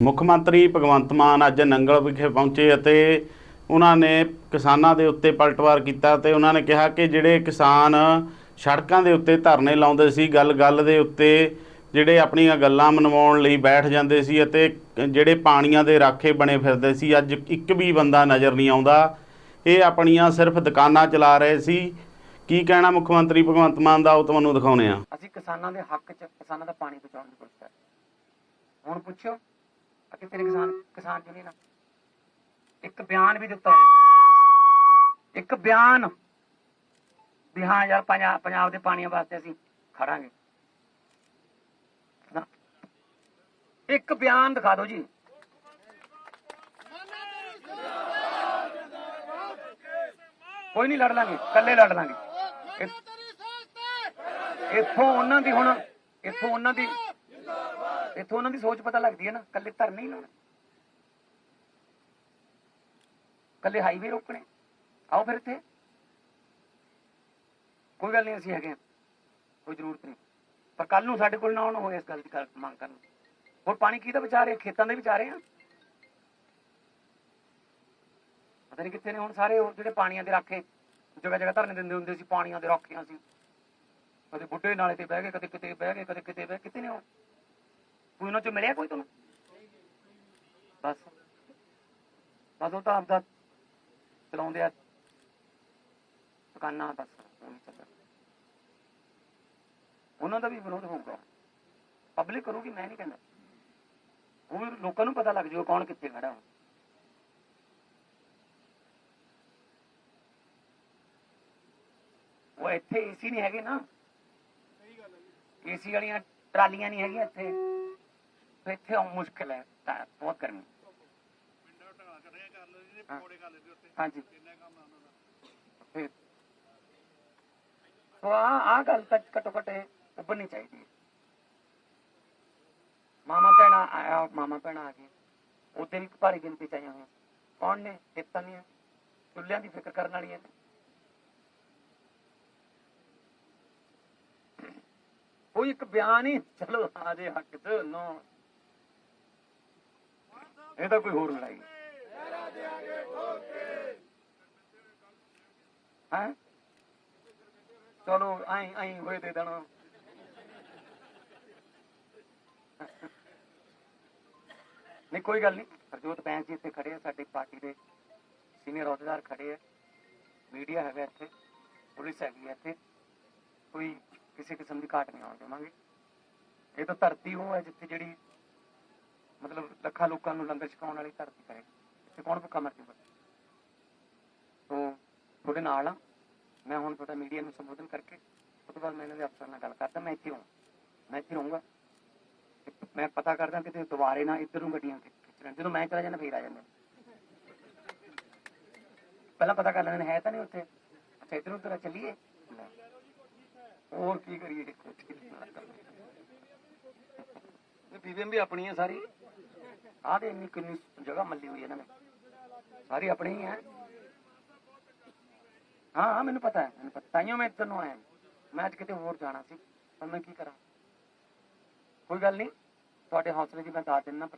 ਮੁੱਖ ਮੰਤਰੀ ਭਗਵੰਤ ਮਾਨ ਅੱਜ ਨੰਗਲ ਵਿਖੇ ਪਹੁੰਚੇ ਅਤੇ ਉਹਨਾਂ ਨੇ ਕਿਸਾਨਾਂ ਦੇ ਉੱਤੇ ਪਲਟਵਾਰ ਕੀਤਾ ਤੇ ਉਹਨਾਂ ਨੇ ਕਿਹਾ ਕਿ ਜਿਹੜੇ ਕਿਸਾਨ ਸੜਕਾਂ ਦੇ ਉੱਤੇ ਧਰਨੇ ਲਾਉਂਦੇ ਸੀ ਗੱਲ-ਗੱਲ ਦੇ ਉੱਤੇ ਜਿਹੜੇ ਆਪਣੀਆਂ ਗੱਲਾਂ ਮਨਵਾਉਣ ਲਈ ਬੈਠ ਜਾਂਦੇ ਸੀ ਅਤੇ ਜਿਹੜੇ ਪਾਣੀਆਂ ਦੇ ਰਾਖੇ ਬਣੇ ਫਿਰਦੇ ਸੀ, ਅੱਜ ਇੱਕ ਵੀ ਬੰਦਾ ਨਜ਼ਰ ਨਹੀਂ ਆਉਂਦਾ। ਇਹ ਆਪਣੀਆਂ ਸਿਰਫ ਦੁਕਾਨਾਂ ਚਲਾ ਰਹੇ ਸੀ। ਕੀ ਕਹਿਣਾ ਮੁੱਖ ਮੰਤਰੀ ਭਗਵੰਤ ਮਾਨ ਦਾ, ਉਹ ਤੁਹਾਨੂੰ ਦਿਖਾਉਣੇ ਆ ਅਸੀਂ ਕਿਸਾਨਾਂ ਦੇ ਹੱਕ 'ਚ ਕਿਸਾਨਾਂ ਦਾ ਪਾਣੀ ਬਚਾਉਣ ਦੀ ਕੋਸ਼ਿਸ਼ ਕਰ ਰਹੇ ਹੁਣ ਪੁੱਛੋ ਆ ਤੇਰੇ ਕਿਸਾਨ ਕਿਸਾਨ ਯੂਨੀਅਨ ਇੱਕ ਬਿਆਨ ਵੀ ਦਿੱਤਾ ਹੈ। ਇੱਕ ਬਿਆਨ। ਵੀ ਹਾਂ ਯਾਰ ਪੰਜਾਬ ਪੰਜਾਬ ਦੇ ਪਾਣੀਆਂ ਵਾਸਤੇ ਅਸੀਂ ਖੜਾਂਗੇ। ਇੱਕ ਬਿਆਨ ਦਿਖਾ ਦਿਓ ਜੀ। ਕੋਈ ਨਹੀਂ ਲੜ ਲਾਂਗੇ, ਇਕੱਲੇ ਲੜ ਲਾਂਗੇ। ਇੱਥੋਂ ਉਹਨਾਂ ਦੀ ਹੁਣ ਇੱਥੋਂ ਉਹਨਾਂ ਦੀ ਇੱਥੋਂ ਉਹਨਾਂ ਦੀ ਸੋਚ ਪਤਾ ਲੱਗਦੀ ਹੈ ਨਾ ਕੱਲੇ ਧਰਨੇ ਹੀ ਲਾਉਣੇ। ਕੱਲੇ ਹਾਈਵੇ ਰੋਕਣੇ। ਆਓ ਫਿਰ ਇੱਥੇ। ਕੋਈ ਗੱਲ ਨਹੀਂ, ਅਸੀਂ ਹੈਗੇ ਹਾਂ। ਕੋਈ ਜ਼ਰੂਰਤ ਨਹੀਂ। ਪਰ ਕੱਲ ਨੂੰ ਸਾਡੇ ਕੋਲ ਨਾ ਆਉਣ ਹੋਏ ਇਸ ਗੱਲ ਦੀ ਮੰਗ ਕਰਨ। ਹੋਰ ਪਾਣੀ ਕਿਹਦਾ ਵਿਚਾਰ ਹੈ ਖੇਤਾਂ ਦੇ ਵਿਚਾਰੇ ਆ ਪਤਾ ਨਹੀਂ ਕਿੱਥੇ ਨੇ ਹੁਣ ਸਾਰੇ ਉਹ ਜਿਹੜੇ ਪਾਣੀਆਂ ਦੇ ਰਾਖੇ ਜਗ੍ਹਾ ਜਗ੍ਹਾ ਧਰਨੇ ਦਿੰਦੇ ਹੁੰਦੇ ਸੀ, ਪਾਣੀਆਂ ਦੇ ਰਾਖੀਆਂ ਸੀ ਕਦੇ ਬੁੱਢੇ ਨਾਲੇ ਤੇ ਬਹਿ ਗਏ, ਕਦੇ ਕਿਤੇ ਬਹਿ ਗਏ, ਕਦੇ ਕਿਤੇ ਬਹਿ ਕਿਤੇ ਨੇ ਉਹ? ਕੋਈ ਉਹਨਾਂ ਚੋਂ ਮਿਲਿਆ ਕੋਈ ਤੁਹਾਨੂੰ? ਬਸ। ਬਸ ਉਹ ਤਾਂ ਆਪਦਾ ਚਲਾਉਂਦੇ ਆ। ਦੁਕਾਨਾਂ, ਬਸ। ਉਹਨਾਂ ਦਾ ਵੀ ਵਿਰੋਧ ਹੋਊਗਾ। ਪਬਲਿਕ ਕਰੂਗੀ, ਮੈਂ ਨਹੀਂ ਕਹਿੰਦਾ। ਉਹ ਵੀ ਲੋਕਾਂ ਨੂੰ ਪਤਾ ਲੱਗ ਜਾਊਗਾ ਕੌਣ ਕਿੱਥੇ ਖੜਾ ਹੋ। ਉਹ ਇੱਥੇ ਏਸੀ ਨਹੀਂ ਹੈਗੇ ਨਾ। ਏਸੀ ਵਾਲੀਆਂ ਟਰਾਲੀਆਂ ਨਹੀਂ ਹੈਗੀਆਂ ਇੱਥੇ। ਇੱਥੇ ਆਉਂ ਮੁਸ਼ਕਿਲ ਹੈ। ਤਾਂ ਬਹੁਤ ਗਰਮੀ। ਹਾਂ। ਹਾਂਜੀ। ਫਿਰ ਸੋ ਆ ਆ ਗੱਲ ਤੱਕ ਘੱਟੋ ਘੱਟ ਉੱਭਰਨੀ ਚਾਹੀਦੀ ਹੈ। ਮਾਮਾ ਭੈਣਾਂ ਆਇਆ ਮਾਮਾ ਭੈਣਾਂ ਆ ਗਏ। ਉਹਦੇ ਵੀ ਭਾਰੀ ਗਿਣਤੀ ਚ ਆਈਆਂ ਹੋਈਆਂ। ਕੌਣ ਨੇ? ਹਿੱਤਾਂ ਦੀਆਂ ਚੁੱਲ੍ਹਿਆਂ ਦੀ ਫਿਕਰ ਕਰਨ ਵਾਲੀਆਂ ਨੇ। ਕੋਈ ਇੱਕ ਬਿਆਨ ਹੀ, ਚਲੋ ਆਦੇ ਹੱਕ ਚ ਨੋ ਇਹ ਤਾਂ ਕੋਈ ਹੋਰ ਲੜਾਈ ਹੈ? ਚਲੋ ਆਈ ਆਈ ਹੋਏ ਦੇ ਦੇਣਾ। ਨਹੀਂ, ਕੋਈ ਗੱਲ ਨਹੀਂ। ਹਰਜੋਤ ਬੈਂਸ ਜੀ ਇੱਥੇ ਖੜੇ ਆ, ਸਾਡੀ ਪਾਰਟੀ ਦੇ ਸੀਨੀਅਰ ਅਹੁਦੇਦਾਰ ਖੜੇ ਆ। ਮੀਡੀਆ ਹੈਗਾ ਇੱਥੇ, ਪੁਲਿਸ ਹੈਗੀ ਹੈ ਇੱਥੇ। ਕੋਈ ਕਿਸੇ ਕਿਸਮ ਦੀ ਘਾਟ ਨਹੀਂ ਆਉਣ ਦੇਵਾਂਗੇ। ਇਹ ਤਾਂ ਧਰਤੀ ਉਹ ਹੈ ਜਿੱਥੇ ਜਿਹੜੀ ਮਤਲਬ ਲੱਖਾਂ ਲੋਕਾਂ ਨੂੰ ਲੰਗਰ ਛਕਾਉਣ ਵਾਲੀ ਧਰਤੀ ਹੈ ਇੱਥੇ ਕੌਣ ਭੁੱਖਾ ਮਰ ਜੂਗਾ ਤੋਂ ਤੁਹਾਡੇ ਨਾਲ ਆ। ਮੈਂ ਹੁਣ ਤੁਹਾਡਾ ਮੀਡੀਆ ਨੂੰ ਸੰਬੋਧਨ ਕਰਕੇ ਉਸ ਤੋਂ ਬਾਅਦ ਮੈਂ ਇਹਨਾਂ ਦੇ ਅਫਸਰ ਨਾਲ ਗੱਲ ਕਰਦਾ। ਮੈਂ ਇੱਥੇ ਹਾਂ ਮੈਂ ਇੱਥੇ ਰਹੂੰਗਾ। ਮੈਂ ਪਤਾ ਕਰਦਾ ਕਿ ਤੇ ਦੁਬਾਰੇ ਨਾ ਇੱਧਰ ਨੂੰ ਗੱਡੀਆਂ ਖਿੱਚ ਜਦੋਂ ਮੈਂ ਚਲਾ ਜਾਂਦਾ, ਫੇਰ ਆ ਜਾਂਦੇ। ਪਹਿਲਾਂ ਪਤਾ ਕਰ ਲੈਣਾ ਹੈ ਤਾਂ ਨਹੀਂ ਉੱਥੇ? ਅੱਛਾ, ਇੱਧਰ ਉੱਧਰ ਚੱਲੀਏ? ਹੋਰ ਕੀ ਕਰੀਏ? ਇਹ ਬੀਬੀਐਮ ਵੀ ਆਪਣੀ ਹੈ ਸਾਰੀ। ਆਹ ਤੇ ਇੰਨੀ ਕਿੰਨੀ ਜਗ੍ਹਾ ਮੱਲੀ ਹੋਈ ਇਹਨਾਂ ਨੇ। ਸਾਰੀ ਆਪਣੀ ਹੀ ਹੈ। ਹਾਂ ਹਾਂ, ਮੈਨੂੰ ਪਤਾ ਹੈ, ਮੈਨੂੰ ਪਤਾ। ਤਾਈਓ ਮੈਂ ਇੱਧਰ ਨੂੰ ਆਇਆ। ਮੈਂ ਅੱਜ ਕਿਤੇ ਹੋਰ ਜਾਣਾ ਸੀ, ਪਰ ਮੈਂ ਕੀ ਕਰਾਂ? ਕੋਈ ਗੱਲ ਨਹੀਂ, ਤੁਹਾਡੇ ਹੌਸਲੇ ਦੀ ਮੈਂ ਦਾਤ ਦਿੰਦਾ ਪਰ